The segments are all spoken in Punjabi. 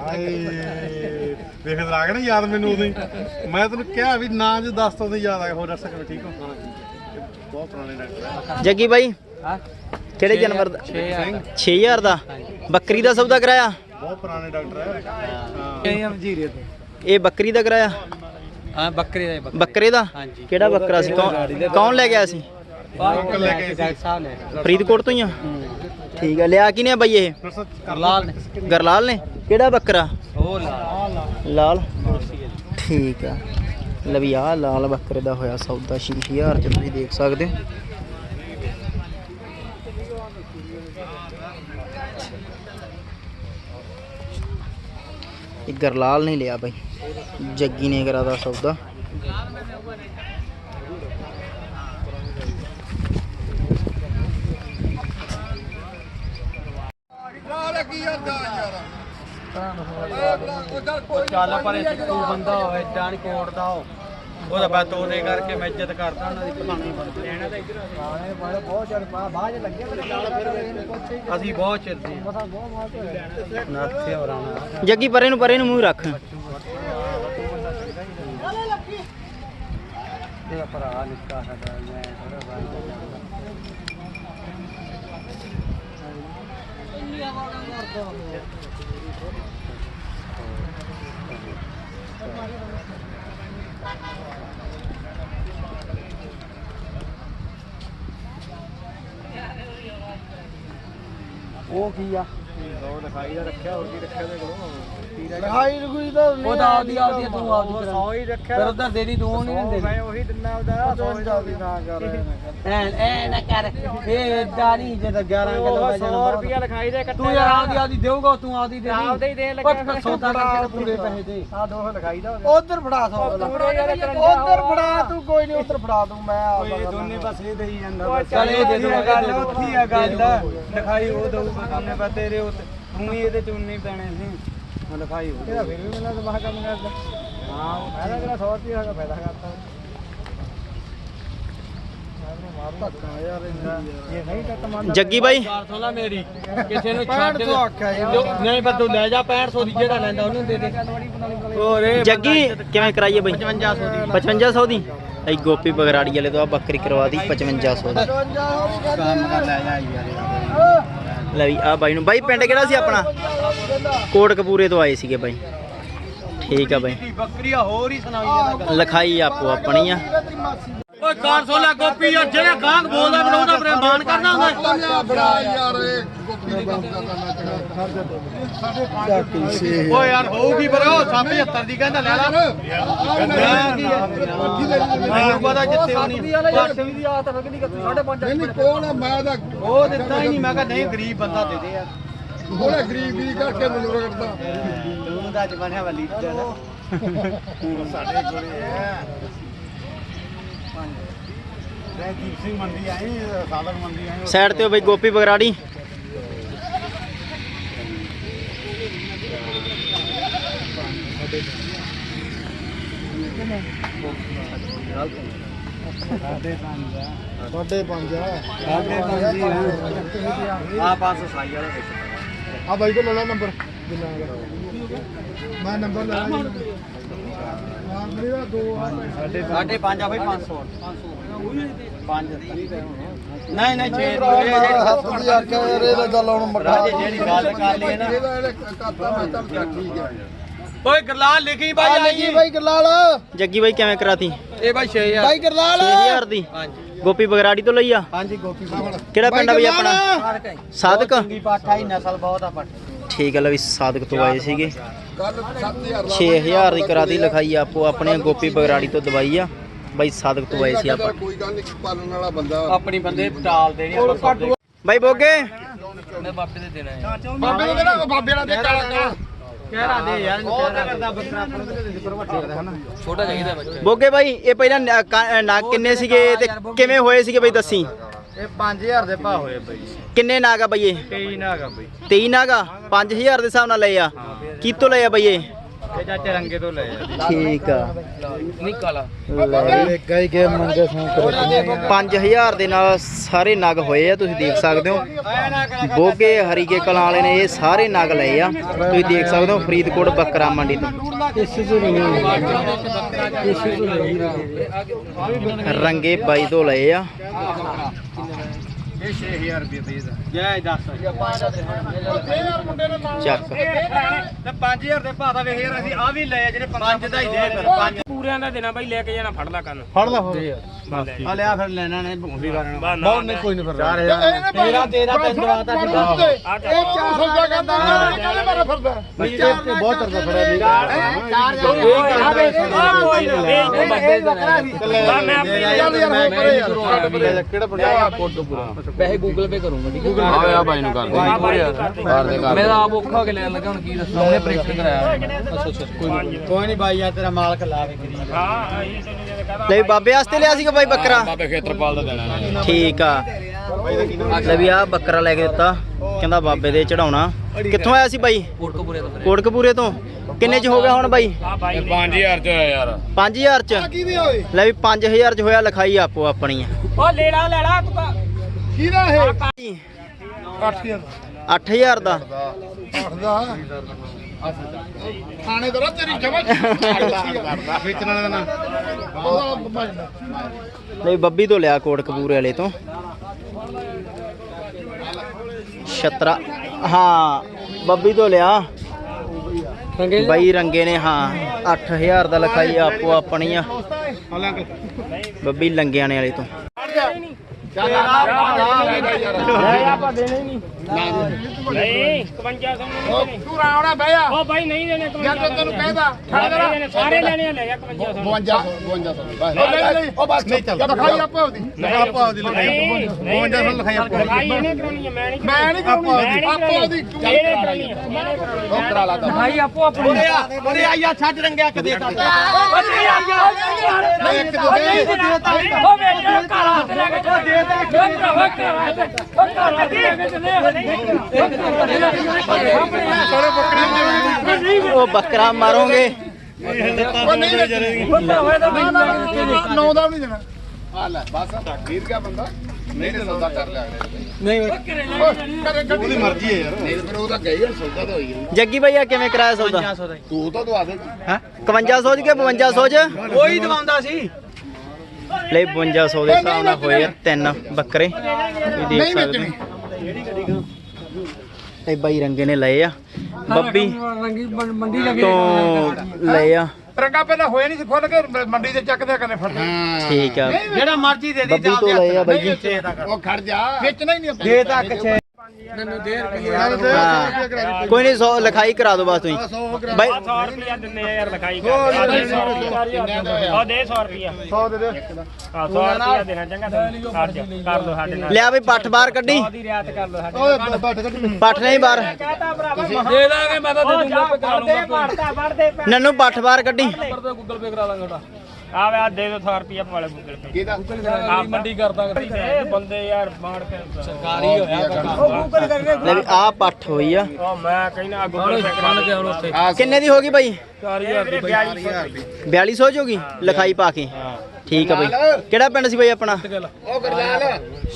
ਹਾਏ ਵੇਖ ਲੱਗ ਨਾ ਯਾਦ ਮੈਨੂੰ ਉਦੋਂ ਹੀ। ਮੈਂ ਤੈਨੂੰ ਕਿਹਾ ਵੀ ਨਾਂ ਜੇ ਦੱਸ ਤੋਂ ਉਦੋਂ ਹੀ ਯਾਦ ਆ ਗਿਆ ਹੋਰ ਸਾਹਿਬ ਠੀਕ ਹੋ? ਬਹੁਤ ਪੁਰਾਣੇ ਡਾਕਟਰ ਆ। ਜੱਗੀ ਬਾਈ ਹਾਂ। ਕਿਹੜੇ ਜਾਨਵਰ ਦਾ? 6000 6000 ਦਾ। ਬੱਕਰੀ ਦਾ ਸੌਦਾ ਕਰਾਇਆ? ਬਹੁਤ ਪੁਰਾਣੇ ਡਾਕਟਰ ਹੈ ਹਾਂ। ਇਹ ਹਮ ਜੀਰੇ ਤੇ। ਇਹ ਬੱਕਰੀ ਦਾ ਕਰਾਇਆ? ਹਾਂ ਬੱਕਰੇ ਦਾ ਬੱਕਰੇ ਬੱਕਰੇ ਦਾ? ਹਾਂਜੀ। ਕਿਹੜਾ ਬੱਕਰਾ ਸੀ? ਕੌਣ ਲੈ ਗਿਆ ਸੀ? ਲੋਕਲ ਲੈ ਕੇ। ਡਾਕਟਰ ਸਾਹਿਬ ਨੇ ਫਰੀਦਕੋਟ ਤੋਂ ਹੀ ਆ? ਠੀਕ ਆ ਲਿਆ ਕਿਨੇ ਬਾਈ ਇਹ? ਲਾਲ ਨੇ। ਗਰਲਾਲ ਨੇ? ਕਿਹੜਾ ਬੱਕਰਾ? ਉਹ ਲਾਲ। ਲਾਲ। ਠੀਕ ਆ। ਲਵੀ ਆ ਲਾਲ ਬੱਕਰੇ ਦਾ ਹੋਇਆ ਸੌਦਾ 6000 ਚ ਤੁਸੀਂ ਦੇਖ ਸਕਦੇ ਹੋ। ਇਹ ਗਰਲਾਲ ਨਹੀਂ ਲਿਆ ਬਾਈ। ਜੱਗੀ ਨੇ ਕਰਾਦਾ ਸੌਦਾ। ਚੱਲ ਪਰ ਇਹ ਸਿੱਧੂ ਬੰਦਾ ਹੋਵੇ ਏਦਾਂ ਨੀ ਕੋਟਦਾ ਉਹ। ਉਹਦਾ ਬਾ ਤੋਰੇ ਕਰਕੇ ਮੈਂ ਇੱਜ਼ਤ ਕਰਦਾ ਉਹਨਾਂ ਦੀ ਪੁਰਾਣੀ ਬੰਦੇ ਲੈਣਾ ਤਾਂ ਇੱਧਰ ਬਹੁਤ ਚਿਰ ਬਾਅਦ ਲੱਗੇ ਅਸੀਂ ਬਹੁਤ ਚਿਰ ਦੀ ਨਾਥੇ ਹੋਰਾਣਾ ਜੱਗੀ ਪਰੇ ਨੂੰ ਪਰੇ ਨੂੰ ਮੂੰਹ ਰੱਖ। ਇਹਦਾ ਭਰਾ ਨਿੱਕਾ ਸਾਡਾ ਮੈਂ ਥੋੜਾ ਬਾਅਦ ਉਹ ਕੀ ਉਹ ਲਿਖਾਈ ਦਾ ਰੱਖਿਆ ਹੋਰ ਕੀ ਰੱਖਿਆ ਦੇ ਕੋਲ? ਲਿਖਾਈ ਕੋਈ ਤਾਂ ਉਹ ਤਾਂ ਆਪਦੀ ਆਪਦੀ ਤੂੰ ਆਪਦੀ ਸੌ ਹੀ ਰੱਖਿਆ। ਫਿਰ ਉਧਰ ਦੇਣੀ ਤੂੰ ਨਹੀਂ ਦਿੰਦੇ। ਮੈਂ ਉਹੀ ਦਿੰਦਾ ਉਹਦਾ ਸੌ ਹੀ ਨਾ ਕਰ। ਐ ਐ ਨਾ ਕਰ। ਇਹ ਏਦਾਂ ਨਹੀਂ ਜੇ ਤਾਂ 11 ਕਿਲੋ ਦਾ 100 ਰੁਪਿਆ ਲਿਖਾਈ ਦੇ ਤੂੰ ਯਾਰ ਆਪਦੀ ਆਪਦੀ ਦੇਊਗਾ ਤੂੰ ਆਪਦੀ ਦੇ ਆਪਦੇ ਹੀ ਦੇਣ ਲੱਗਾ ਸੌਦਾ ਕਰਕੇ ਪੂਰੇ ਪੈਸੇ ਦੇ। ਆ ਦੋ ਲਿਖਾਈ ਦਾ ਉਧਰ ਫੜਾ ਸੌ ਉਧਰ ਫੜਾ ਤੂੰ ਕੋਈ ਨਹੀਂ ਉਧਰ ਫੜਾ ਦੂੰ ਮੈਂ ਆਪਦਾ ਦੋਨੇ ਪਾਸੇ ਦੇਈ ਜਾਂਦਾ। ਚੱਲ ਇਹ ਦੇ ਦੂੰਗਾ ਗੱਲ ਉੱਥੀ ਆ ਗੱਲ ਲਿਖਾਈ ਉਹ ਦਊਗਾ ਦੋਨੇ ਪਾ ਤੇਰੇ ਉੱਤੇ ਤੂੰ ਹੀ ਇਹਦੇ ਚ ਉਨੇ ਪੈਣੇ ਸੀ। ਮੈਂ ਲਿਖਾਈ ਹੋ ਇਹਦਾ ਫਿਰ ਵੀ ਮੈਨੂੰ ਤਾਂ ਬਾਹਰ ਕੰਮ ਕਰਦਾ। ਹਾਂ ਮੈਂ ਤਾਂ ਕਿਹੜਾ 100 ਰੁਪਏ ਦਾ ਫਾਇਦਾ ਕਰਤਾ ਜੱਗੀ ਬਾਈ। ਸੁਣਾ ਮੇਰੀ। ਕਿਸੇ ਨੂੰ ਛੱਡ ਜੋ ਨਹੀਂ ਪਰ ਤੂੰ ਲੈ ਜਾ 6500 ਦੀ ਜਿਹੜਾ ਲੈਂਦਾ ਉਹਨੂੰ ਦੇ ਦੇ। ਹੋਰੇ ਜੱਗੀ ਕਿਵੇਂ ਕਰਾਈਏ ਬਾਈ? 5500 ਦੀ। 5500 ਦੀ? ਐ ਗੋਪੀ ਬਗਰਾੜੀ ਵਾਲੇ ਤੋਂ ਆ ਬੱਕਰੀ ਕਰਵਾ ਦੀ 5500 ਦੀ। ਕੰਮ ਕਰ ਲੈ ਜਾ ਯਾਰ। ਲੈ ਵੀ ਆ ਬਾਈ ਨੂੰ। ਬਾਈ ਪਿੰਡ ਕਿਹੜਾ ਸੀ ਆਪਣਾ? ਕੋਟ ਕਪੂਰੇ ਤੋਂ ਆਏ ਸੀਗੇ ਬਾਈ। ਠੀਕ ਆ ਬਾਈ। ਬੱਕਰੀ ਆ ਹੋਰ ਹੀ ਸੁਣਾਈ ਲਿਖਾਈ ਆਪੋ ਆਪਣੀ ਆ। ਓਏ ਕਾਰ ਸੋ ਲੈ ਗੋਪੀ ਯਾਰ ਜਿਹੜਾ ਗਾਂਗ ਬੋਲਦਾ ਬਣਾਉਂਦਾ ਆਪਣੇ ਮਾਨ ਕਰਦਾ ਹੁੰਦਾ। ਬੜਾ ਯਾਰ ਇਹ ਗੋਪੀ ਦੀ ਗੱਲ ਕਰਨਾ ਓਏ ਯਾਰ ਹੋਊਗੀ ਪਰ ਉਹ 775 ਦੀ ਕਹਿੰਦਾ ਲੈ ਲੈ ਮੈਨੂੰ ਪਤਾ ਜਿੱਥੇ ਹੋਣੀ। 8ਵੀਂ ਦੀ ਆਦਤ ਲੱਗਣੀ ਕਿ 5.5 ਨਹੀਂ ਕੋਣ ਆ? ਮੈਂ ਤਾਂ ਉਹ ਦਿੱਤਾ ਹੀ ਨਹੀਂ। ਮੈਂ ਕਿਹਾ ਨਹੀਂ ਗਰੀਬ ਬੰਦਾ ਦੇ ਦੇ ਯਾਰ। ਉਹਨੇ ਗਰੀਬੀ ਕਰਕੇ ਮੈਨੂੰ ਰਗੜਦਾ ਤੂੰ ਦਾ ਜਮਾਨਿਆ ਵਾਲੀ ਸਾਡੇ ਕੋਲੇ ਹੈ ਸਿੰਘ ਮੰਡੀ ਮੰਡੀ ਸਾਈਡ ਤੇ ਬਾਈ ਗੋਪੀ ਬਗਰਾੜੀ। ਸਾਡੇ ਪੰਜ ਆ। ਸਾਡੇ ਪੰਜੀ ਆ। 500 ਸਾਈ ਵਾਲਾ ਆ ਬਾਈ ਕੋਲ ਲੈ ਨੰਬਰ। ਮੈਂ ਨੰਬਰ ਲੈ ਹਾਂ ਆ ਸਾਡੇ ਸਾਡੇ ਪੰਜ ਆ ਬਈ 500 ਪੰਜ। ਨਹੀਂ ਨਹੀਂ 6 ਹੱਥ ਦੀ ਆਖਿਆ ਯਾਰ ਇਹ ਤਾਂ ਗੱਲ ਹੁਣ ਮੱਠਾ ਰਾਜੇ ਜਿਹੜੀ ਗੱਲ ਕਰ ਲਈ ਹੈ ਨਾ। ਇਹਦਾ ਇਹਨੇ ਕਰਤਾ ਮੈਂ ਤਾਂ ਕਿਹਾ ਠੀਕ ਹੈ। ਓਏ ਗਰਲਾਲ ਲਿਖੀ ਬਾਈ ਆਈ। ਬਾਈ ਗਰਲਾਲ। ਜੱਗੀ ਬਾਈ ਕਿਵੇਂ ਕਰਾਤੀ? ਇਹ ਬਾਈ 6000 ਬਾਈ ਗਰਲਾਲ। 6000 ਦੀ। ਹਾਂਜੀ। ਗੋਪੀ ਬਗਰਾੜੀ ਤੋਂ ਲਈ ਆ? ਹਾਂਜੀ ਗੋਪੀ ਕਿਹੜਾ ਪਿੰਡ ਆ ਬਈ ਆਪਣਾ? ਸਾਦਕ ਚੰਗੀ ਪਾਠਾ ਹੀ ਨਸਲ ਬਹੁਤ ਆ ਪੱਟ ਠੀਕ ਆ ਲੈ ਵੀ ਸਾਦਕ ਤੋਂ ਆਏ ਸੀਗੇ। ਕੱਲ 7000 6000 ਦੀ ਕਰਾਤੀ ਲਿਖਾਈ ਆਪੋ ਆਪਣੇ ਗੋਪੀ ਬਗਰਾੜੀ ਤੋਂ ਦਵਾਈ ਆ। ਬਾਈ ਸਾਦਕ ਤੋਂ ਆਏ ਸੀ ਆਪਾਂ। ਕੋਈ ਗੱਲ ਨਹੀਂ ਪਾਲਣ ਵਾਲਾ ਬੰਦਾ ਆਪਣੀ ਬੰਦੇ ਟਾਲ ਦੇਣੀ ਆਪਾਂ ਬਾਈ ਬੋਗੇ? ਮੈਂ ਬਾਪੇ ਦੇ ਦੇਣਾ ਹੈ। ਬਾਬੇ ਨੂੰ ਕਿਹੜਾ ਬਾਬੇ ਨਾਲ ਦੇ ਕਾਲਾ ਕਾਲਾ ਕਹਿ ਰਾ ਦੇ ਯਾਰ ਉਹ ਕਰਦਾ ਬੱਕਰਾ ਆਪਾਂ ਨੂੰ ਦੇ ਪਰ ਵੱਡੇ ਦਾ ਹਨਾ? ਛੋਟਾ ਚਾਹੀਦਾ ਬੱਚਾ। ਬੋਗੇ ਬਾਈ ਇਹ ਪਹਿਲਾਂ ਕਿੰਨੇ ਸੀਗੇ ਤੇ ਕਿਵੇਂ ਹੋਏ ਸੀਗੇ ਬਾਈ ਦੱਸੀ? ਇਹ 5000 ਦੇ ਭਾ ਹੋਏ ਬਈ। ਕਿੰਨੇ ਨਾਗ ਆ ਬਾਈ ਇਹ? ਕਈ ਨਾ ਹੈਗਾ ਬਈ। 23 ਨਾਗ ਆ? 5000 ਦੇ ਹਿਸਾਬ ਨਾਲ ਲਏ ਆ। ਕਿਤੋਂ ਲਏ ਆ ਬਾਈ ਇਹ? ਤੇ ਚਾਚੇ ਰੰਗੇ ਤੋਂ ਲੈ ਠੀਕ ਆ। ਨਿਕਲ ਲੈ। ਗਾਈ ਕੇ ਮੰਗੇ ਸੌਂ 5000 ਦੇ ਨਾਲ ਸਾਰੇ ਨਗ ਹੋਏ ਆ ਤੁਸੀਂ ਦੇਖ ਸਕਦੇ ਹੋ। ਬੋਗੇ ਹਰੀਕੇ ਕਲਾਂ ਵਾਲੇ ਨੇ ਇਹ ਸਾਰੇ ਨਗ ਲਏ ਆ। ਤੁਸੀਂ ਦੇਖ ਸਕਦੇ ਹੋ ਫਰੀਦਕੋਟ ਬੱਕਰਾ ਮੰਡੀ ਤੋਂ ਤੋਂ ਤੋਂ। ਰੰਗੇ ਬਾਈ ਤੋਂ ਲਏ ਆ। ਇਹ 6000 ਰੁਪਏ ਦੇ ਦਾ। ਜੈ ਦੱਸ ਚੱਕ ਤੇ 5000 ਦੇ ਭਾਅ ਦਾ ਵੇਖ ਯਾਰ ਅਸੀਂ ਆ ਵੀ ਲਏ ਜਿਹੜੇ 5 ਦਾ ਹੀ ਦੇ ਫਿਰ 5 ਪੂਰਿਆਂ ਦਾ ਦੇਣਾ ਬਾਈ ਲੈ ਕੇ ਜਾਣਾ ਫੜ ਲਾ ਕੰਨ। ਫੜ ਲਾ ਹੋ ਆ। ਲਿਆ ਫਿਰ ਲੈਣਾ ਨੇ ਭੂੰਡੀ ਕਰਨਾ ਬਹੁਤ ਨਹੀਂ ਕੋਈ ਨਹੀਂ ਫਿਰ 4000 ਤੇਰਾ ਤੇਰਾ ਤੈਨੂੰ ਦਵਾਤਾ ਇਹ 400 ਰੁਪਏ ਕਹਿੰਦਾ। ਮੈਂ ਕਹਿੰਦੇ ਮਾਰੇ ਫਿਰਦਾ ਤੇ ਬਹੁਤ ਚਰਦਾ ਫੜਿਆ ਨਹੀਂ ਕਿਹੜਾ ਬਣਿਆ ਪੈਸੇ ਗੂਗਲ ਪੇ ਕਰੂੰਗਾ ਠੀਕ ਹੈ ਆਇਆ ਬਾਈ ਨੂੰ ਕਰ ਦੇ ਮੇਰਾ ਆਪ ਔਖਾ ਹੋ ਕੇ ਲੈਣ ਲੱਗਾ ਹੁਣ ਕੀ ਦੱਸਾਂ ਉਹਨੇ ਪ੍ਰੈਕਟਿਸ ਕਰਾਇਆ ਅੱਛਾ ਅੱਛਾ ਕੋਈ ਨਹੀਂ ਬਾਈ ਆ ਤੇਰਾ ਮਾਲਕ ਲਾ ਕੇ ਕਰੀ ਲੈ ਵੀ ਬਾਬੇ ਵਾਸਤੇ ਲਿਆ ਸੀਗਾ ਬਾਈ ਬੱਕਰਾ ਬਾਬੇ ਖੇਤਰਪਾਲ ਦਾ ਦੇਣਾ ਠੀਕ ਆ ਲੈ ਵੀ ਆ ਬੱਕਰਾ ਲੈ ਕੇ ਦਿੱਤਾ ਕਹਿੰਦਾ ਬਾਬੇ ਦੇ ਚੜਾਉਣਾ। ਕਿੱਥੋਂ ਆਇਆ ਸੀ ਬਾਈ? ਕੋਟਕਪੂਰੇ ਤੋਂ। ਕੋਟਕਪੂਰੇ ਤੋਂ ਕਿੰਨੇ ਚ ਹੋ ਗਿਆ ਹੁਣ ਬਾਈ? 5000 ਚ ਹੋਇਆ ਯਾਰ 5000 ਚ। ਲੈ ਵੀ 5000 ਚ ਹੋਇਆ ਲਿਖਾਈ ਆਪੋ ਆਪਣੀ ਆ। ਉਹ ਲੈ ਲਾ ਲੈ ਲਾ ਤੂੰ। ਕਿਹਦਾ ਇਹ? 8000 8000 ਦਾ। ਦਾ? ਥਾਣੇ ਦਾ ਤੇਰੀ ਜਮਾ ਵੇਚਣ ਵਾਲੇ ਦਾ ਨਾ ਲੈ ਵੀ ਬੱਬੀ ਤੋਂ ਲਿਆ ਕੋਟਕਪੂਰੇ ਵਾਲੇ ਤੋਂ। ਛਤਰਾ ਹਾਂ ਬੱਬੀ ਤੋਂ ਲਿਆ। ਬਾਈ ਰੰਗੇ ਨੇ ਹਾਂ। 8000 ਦਾ ਲਿਖਾਈ ਆਪੋ ਆਪਣੀ ਆ। ਬੱਬੀ ਲੰਗਿਆਂ ਨੇ ਵਾਲੇ ਤੋਂ। ਆਪਾਂ ਦੇਣੇ ਨਹੀਂ। ਨਹੀਂ 5500 ਨੂੰ ਤੂੰ ਰਾਵਣਾ ਬਹਿ ਜਾ ਉਹ ਬਾਈ ਨਹੀਂ ਦੇਣੇ ਜਾਂ ਤਾਂ ਤੈਨੂੰ ਕਹਿਦਾ ਸਾਰੇ ਸਾਰੇ ਲੈਣੇ ਆ, ਲੈ ਜਾ 5500 52 52 ਉਹ ਨਹੀਂ ਉਹ ਬਸ ਨਹੀਂ ਚੱਲ ਖਾਈ ਆਪੋ ਦੀ ਲਗਾ ਭਾਅ ਦੀ ਲਿਖਾਈ ਨਹੀਂ, ਨਹੀਂ 52 ਲਿਖਾਈ ਆਪੋ ਲਿਖਾਈ ਇਹਨੇ ਕਰਾਉਣੀ ਹੈ ਮੈਂ ਨਹੀਂ ਮੈਂ ਨਹੀਂ ਕਰਾਉਣੀ ਆਪੋ ਦੀ ਇਹਨੇ ਕਰਾਉਣੀ ਹੈ ਕਰਾ ਲਾ ਲਿਖਾਈ ਆਪੋ ਆਪਣੀ ਓਰੇ ਆਇਆ ਛੱਡ ਰੰਗਿਆ ਕਦੇ ਉਹ ਵੇਚ ਕਾਲਾ ਤੇ ਲੈ ਉਹ ਦੇ ਦੇ ਉਹ ਭਰਾਵਾ ਕਾਲਾ ਤੇ ਉਹ ਕਾਲਾ ਤੇ ਲੈ ਉਹ ਬੱਕਰਾ ਮਾਰੋਗੇ। ਉਹ ਨਹੀਂ ਉਹ ਭਰਾਵਾ ਦਾ ਮੈਨੂੰ ਨੌ ਦਾ ਵੀ ਨਹੀਂ ਦੇਣਾ। ਆ ਲੈ ਬਸ ਵੀਰ ਗਿਆ ਬੰਦਾ? ਨਹੀਂ ਤੇ ਸੌਦਾ ਕਰ ਲਿਆ ਨਹੀਂ। ਕਰੇ ਗੱਡੀ ਉਹਦੀ ਮਰਜ਼ੀ ਹੈ ਯਾਰ। ਨਹੀਂ ਫਿਰ ਉਹ ਤਾਂ ਗਈ ਯਾਰ ਸੌਦਾ ਤਾਂ ਹੋਈ ਜੱਗੀ ਭਾਈ ਆ ਕਿਵੇਂ ਕਰਾਇਆ ਸੌਦਾ? ਤੂੰ ਤਾਂ ਦਵਾ ਦੇ। ਹਾਂ? 5500 ਚ ਕਿ 5200 ਚ? ਕੋਈ ਦਵਾਉਂਦਾ ਸੀ। ਲੈ 5200 ਦੇ ਹਿਸਾਬ ਨਾਲ ਹੋਏ ਤਿੰਨ ਬੱਕਰੇ। ਤੁਸੀਂ ਦੇਖ ਸਕਦੇ ਇਹ ਬਾਈ ਰੰਗੇ ਨੇ ਲਏ ਆ। ਬੱਬੀ ਰੰਗੀ ਮੰਡੀ ਲੱਗੀ ਤੋਂ ਲਏ ਆ। ਰੰਗਾ ਪਹਿਲਾਂ ਹੋਇਆ ਨਹੀਂ ਸੀ ਖੁੱਲ ਕੇ ਮੰਡੀ ਤੇ ਚੱਕਦੇ ਕਨੇ ਫੜਦੇ। ਠੀਕ ਆ। ਜਿਹੜਾ ਮਰਜ਼ੀ ਦੇ ਬੱਬੀ ਤੋਂ ਲਏ ਆ ਬਾਈ ਜੀ। ਉਹ ਖੜ ਜਾ। ਵੇਚਣਾ ਹੀ ਨਹੀਂ ਦੇ ਤੱਕ ਛੇ ਮੈਨੂੰ ਕੋਈ ਨਹੀਂ 100 ਲਿਖਾਈ ਕਰਾ ਦਿਓ ਬਸ ਤੁਸੀਂ। ਬਾਈ 100 ਰੁਪਿਆ ਦਿੰਨੇ ਆ ਯਾਰ ਲਿਖਾਈ ਕਰ। ਦੇ 100 ਰੁਪਿਆ 100 ਦੇ। ਦੇ ਹਾਂ 100 ਰੁਪਿਆ ਦੇਣਾ ਚੰਗਾ ਤੈਨੂੰ ਕਰ ਲਓ। ਸਾਡੇ ਨਾਲ। ਲਿਆ ਬਈ ਪੱਠ ਬਾਹਰ ਕੱਢੀ। ਉਹਦੀ ਰਿਆਤ ਕਰ ਲਓ ਸਾਡੇ ਓਏ ਬੱਟ ਕੱਢ ਪੱਠ ਨਹੀਂ ਬਾਹਰ। ਕਹਤਾ ਭਰਾਵਾ ਦੇ ਦਾਂਗੇ ਮੈਂ ਤਾਂ ਦੇ ਦੂੰਗਾ ਵੜਦੇ ਨੰਨੂ ਪੱਠ ਬਾਹਰ ਕੱਢੀ। ਗੂਗਲ ਪੇ ਕਰਾ ਲਾਂਗਾ ਉਹਦਾ। ਆ ਵੇ ਆ ਦੇ ਦੋ 100 ਰੁਪਿਆ ਵਾਲੇ ਗੂਗਲ ਪੇ ਕਿਹਦਾ? ਆ ਮੰਡੀ ਕਰਦਾ ਇਹ ਬੰਦੇ ਯਾਰ ਬਾੜ ਕੇ ਸਰਕਾਰੀ ਹੋਇਆ ਉਹ ਗੂਗਲ ਕਰਕੇ ਲੈ ਵੀ ਆਹ ਪੱਠ ਹੋਈ ਆ। ਉਹ ਮੈਂ ਕਹਿੰਦਾ ਗੂਗਲ ਪੇ ਕਰਾ ਕੇ ਹੁਣ ਉੱਥੇ। ਕਿੰਨੇ ਦੀ ਹੋ ਗਈ ਬਾਈ? 4000 ਦੀ 42000 ਦੀ। 4200 ਚ ਹੋ ਗਈ? ਲਿਖਾਈ ਪਾ ਕੇ। ਠੀਕ ਆ ਬਾਈ। ਕਿਹੜਾ ਪਿੰਡ ਸੀ ਬਾਈ ਆਪਣਾ? ਉਹ ਗਰਲਾਲ।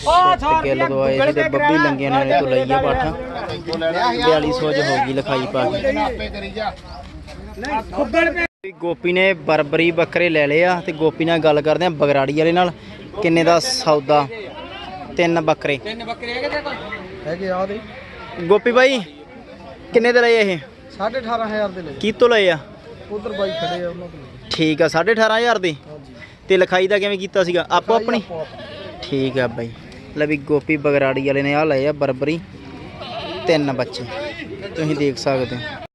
ਉਹ 100 ਗਿੱਲ ਤੋਂ ਆਏ ਸੀ ਤੇ ਬੱਬੀ ਲੰਗਿਆਂ ਨੇ ਤੋਂ ਲਈ ਆ ਪੱਠ। 4200 ਚ ਹੋ ਗਈ ਲਿਖਾਈ ਪਾ ਕੇ। ਆਪੇ ਕਰੀ ਜਾ ਗੂਗਲ ਪੇ ਗੋਪੀ ਨੇ ਬਰਬਰੀ ਬੱਕਰੇ ਲੈ ਲਏ ਆ ਤੇ ਗੋਪੀ ਨਾਲ ਗੱਲ ਕਰਦੇ ਆ ਬਗਰਾੜੀ ਵਾਲੇ ਨਾਲ ਕਿੰਨੇ ਦਾ ਸੌਦਾ? ਤਿੰਨ ਬੱਕਰੇ। ਤਿੰਨ ਬੱਕਰੇ ਹੈਗੇ ਤੇ ਕੋਲ? ਹੈਗੇ ਆ ਦੇ। ਗੋਪੀ ਬਾਈ ਕਿੰਨੇ ਦੇ ਲਏ ਇਹ? 18500 ਦੇ ਲੈ ਕੀ ਤੋਂ ਲਏ ਆ? ਉਧਰ ਬਾਈ ਖੜੇ ਆ ਉਹਨਾਂ ਤੋਂ ਠੀਕ ਆ 18500 ਦੇ। ਤੇ ਲਿਖਾਈ ਦਾ ਕਿਵੇਂ ਕੀਤਾ ਸੀਗਾ? ਆਪੋ ਆਪਣੀ। ਠੀਕ ਆ ਬਾਈ। ਲੈ ਵੀ ਗੋਪੀ ਬਗਰਾੜੀ ਵਾਲੇ ਨੇ ਆ ਲਏ ਆ ਬਰਬਰੀ। ਤਿੰਨ ਬੱਚੇ। ਤੁਸੀਂ ਦੇਖ ਸਕਦੇ ਹੋ।